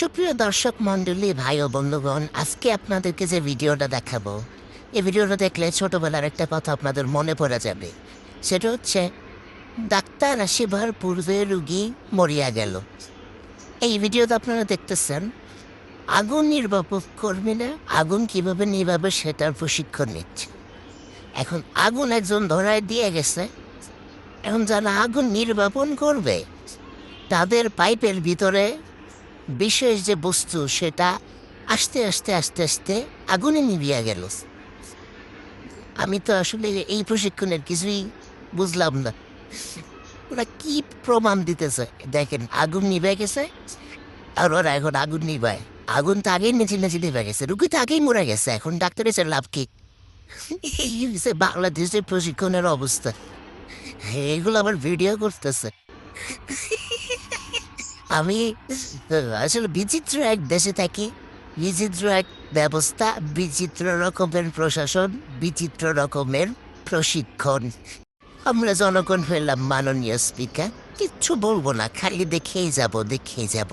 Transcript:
সুপ্রিয় দর্শক মণ্ডলী, ভাই ও বন্ধুগণ, আজকে আপনাদেরকে যে ভিডিওটা দেখাবো এই ভিডিওটা দেখলে ছোটবেলার একটা কথা আপনাদের মনে পড়ে যাবে। সেটা হচ্ছে, ডাক্তার আসিবার পূর্বে রুগী মরিয়া গেল। এই ভিডিওতে আপনারা দেখতেছেন, আগুন নির্বাপক কর্মীরা আগুন কীভাবে নিভাবে সেটার প্রশিক্ষণ নিচ্ছে। এখন আগুন একজন ধরায় দিয়ে গেছে, এখন যারা আগুন নির্বাপন করবে, তাদের পাইপের ভিতরে বিশেষ যে বস্তু, সেটা আস্তে আস্তে আস্তে আস্তে আগুনে নিভিয়া গেল। আমি তো আসলে এই প্রশিক্ষণের কিছুই বুঝলাম না। ওরা কি প্রমাণ দিতেছে? দেখেন, আগুন নিভে গেছে আর ওরা এখন আগুন নিভায়। আগুন তো আগেই নেচে নেচে নিভে গেছে, রুগী তো আগেই মরে গেছে, এখন ডাক্তার এসে লাভ কি? বাংলাদেশের প্রশিক্ষণের অবস্থা। এগুলো আবার ভিডিও করতেছে। আমি আসলে বিচিত্র এক দেশে থাকি। বিচিত্র এক ব্যবস্থা, বিচিত্র রকমের প্রশাসন, বিচিত্র রকমের প্রশিক্ষণ। আমরা জনগণ হইলাম মাননীয় স্পিকার কিচ্ছু বলব না, খালি দেখেই যাব দেখেই যাব।